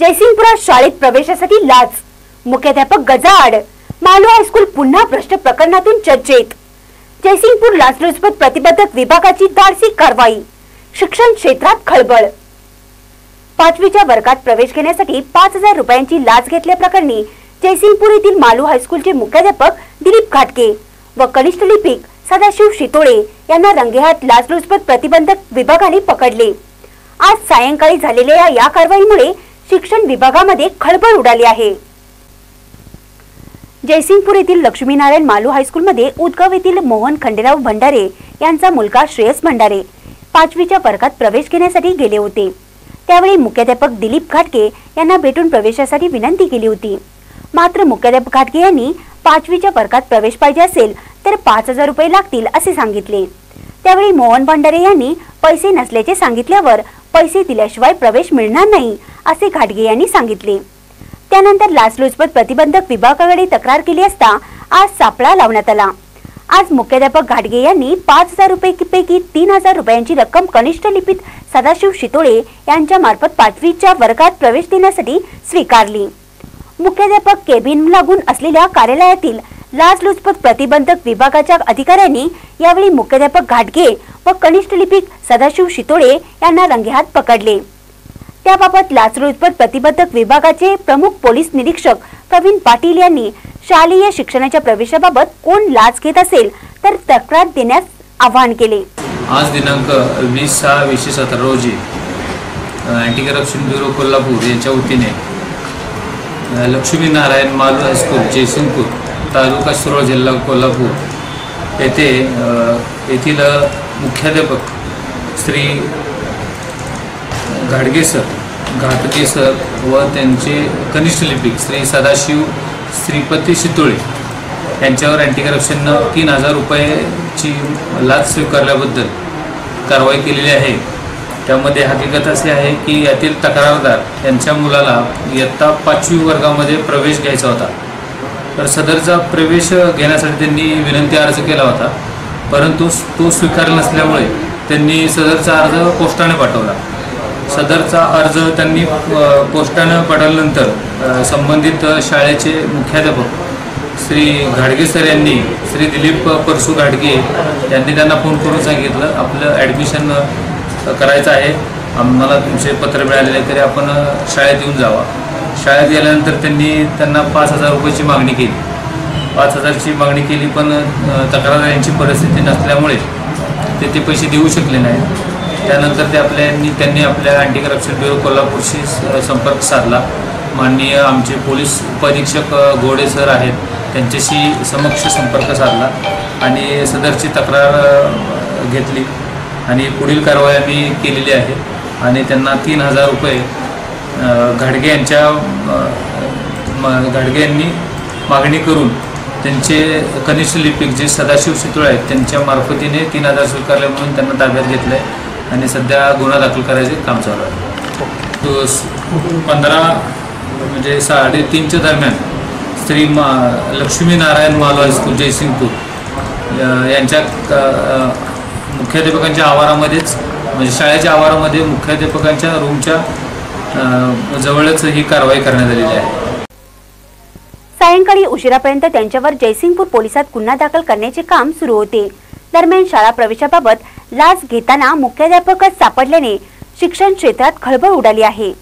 जयसिंगपुरा शाळेत प्रवेशासाठी लाच. मुख्याध्यापक गजाआड. मालू हायस्कूल पुन्हा भ्रष्ट प्रकरणातून चर्चेत. जयसिंगपूर लाचलुचपत प्रतिबंधक विभागाची धाडसी कारवाई. शिक्षण क्षेत्रात खळबळ. पाचवीच्या वर्गात प्रवेश घेण्यासाठी पाच हजार रुपयांची लाच घेतल्याप्रकरणी जयसिंगपूर येथील मालू हायस्कूलचे मुख्याध्यापक दिलीप घाटके व कनिष्ठ लिपिक सदाशिव शितोळे यांना रंगेहात लाचलुचपत प्रतिबंधक विभागाने पकडले. आज सायंकाळी झालेल्या या कारवाईमुळे शिक्षण विभागामध्ये खळबळ उडाली आहे. जयसिंगपूर येथील लक्ष्मीनारायण मालू हायस्कूलमध्ये उदगाव येथील मोहन खंडेराव भंडारे यांचा मुलगा श्रेयस भंडारे पाचवीच्या वर्गात प्रवेश घेण्यासाठी गेले होते. त्यावेळी मुख्याध्यापक दिलीप घाटके यांना भेटून प्रवेशासाठी विनंती केली होती. मात्र मुख्याध्यापक घाटके यांनी पाचवीच्या वर्गात प्रवेश पाहिजे असेल तर पाच हजार रुपये लागतील असे सांगितले. त्यावेळी मोहन भंडारे यांनी पैसे नसल्याचे सांगितल्यावर पैसे दिल्याशिवाय प्रवेश मिळणार नाही असे घाटगे यांनी सांगितले. त्यानंतर लाचलुचपत प्रतिबंधक विभागाकडे तक्रार केली असता आज सापळा लावण्यात आला. आज मुख्याध्यापक घाटगे यांनी पाच हजार रुपये पैकी तीन हजार रुपयांची रक्कम कनिष्ठ लिपीत सदाशिव शितोळे यांच्या मार्फत पाचवीच्या वर्गात प्रवेश देण्यासाठी स्वीकारली. मुख्याध्यापक केबिन लागून असलेल्या कार्यालयातील लाचलुचपत प्रतिबंधक विभागाच्या अधिकाऱ्यांनी यावेळी मुख्याध्यापक घाटगे व कनिष्ठ लिपिक सदाशिव शितोळे यांना रंगेहात पकडले. त्याबाबत लाचलुचपत प्रतिबंधक विभागाचे प्रमुख पोलीस निरीक्षक प्रवीण पाटील यांनी शालेय शिक्षणाच्या प्रवेशाबाबत कोण लाच घेत असेल तर तक्रार देण्यास आवाहन केले. आज दिनांक वीस सहा वीसशे सतरा रोजी अँटी करप्शन ब्युरो कोल्हापूर यांच्या वतीने लक्ष्मीनारायण मालू हायस्कूल जयसिंगपूर तालुका सुरळ जिल्हा कोल्हापूर येथे येथील मुख्याध्यापक श्री घाडगे सर घाटगे सर व त्यांचे कनिष्ठ लिपिक श्री सदाशिव श्रीपती शितोळे यांच्यावर अँटी करप्शननं तीन हजार रुपयाची लाच स्वीकारल्याबद्दल कारवाई केलेली आहे. त्यामध्ये हकीकत असे आहे की यातील तक्रारदार यांच्या मुलाला इयत्ता पाचवी वर्गामध्ये प्रवेश घ्यायचा होता. तर सदरचा प्रवेश घेण्यासाठी त्यांनी विनंती अर्ज केला होता. परंतु तो स्वीकारला नसल्यामुळे त्यांनी सदरचा अर्ज पोस्टाने पाठवला. सदरचा अर्ज त्यांनी पोस्टानं पाठवल्यानंतर संबंधित शाळेचे मुख्याध्यापक श्री घाडगे सर यांनी श्री दिलीप परसू घाडगे यांनी त्यांना फोन करून सांगितलं आपलं ॲडमिशन करायचं आहे. आम्हाला तुमचे पत्र मिळालेले तरी आपण शाळेत येऊन जावा. शाळेत गेल्यानंतर त्यांनी त्यांना पाच हजार रुपयाची मागणी केली. पाच हजारची मागणी केली पण तक्रार यांची परिस्थिती नसल्यामुळे ते ते पैसे देऊ शकले नाहीत. त्यानंतर ते आपल्यांनी त्यांनी आपल्या अँटी करप्शन ब्युरो कोल्हापूरशी स- संपर्क साधला. माननीय आमचे पोलीस उपाधीक्षक घोडे गोडे सर आहेत त्यांच्याशी समक्ष संपर्क साधला आणि सदरची तक्रार घेतली. आणि पुढील कारवाई आम्ही केलेली आहे. आणि त्यांना तीन हजार रुपये घाडगे यांच्या घाडगे यांनी मागणी करून त्यांचे कनिष्ठ लिपिक जे सदाशिव शितोळे आहेत त्यांच्या मार्फतीने तीन हजार स्वीकारले म्हणून त्यांना ताब्यात घेतलं आहे आणि सध्या गुन्हा दाखल करायचे काम चालू आहे. तो पंधरा म्हणजे साडेतीनच्या दरम्यान श्री मा लक्ष्मीनारायण मालवा हायस्कूल जयसिंगपूर यांच्या मुख्याध्यापकांच्या आवारामध्येच म्हणजे शाळेच्या आवारामध्ये मुख्याध्यापकांच्या रूमच्या जवळच ही कारवाई करण्यात आलेली आहे. सायंकाळी उशिरापर्यंत त्यांच्यावर जयसिंगपूर पोलिसात गुन्हा दाखल करण्याचे काम सुरू होते. दरम्यान शाळा प्रवेशाबाबत लाच घेताना मुख्याध्यापकच सापडल्याने शिक्षण क्षेत्रात खळबळ उडाली आहे.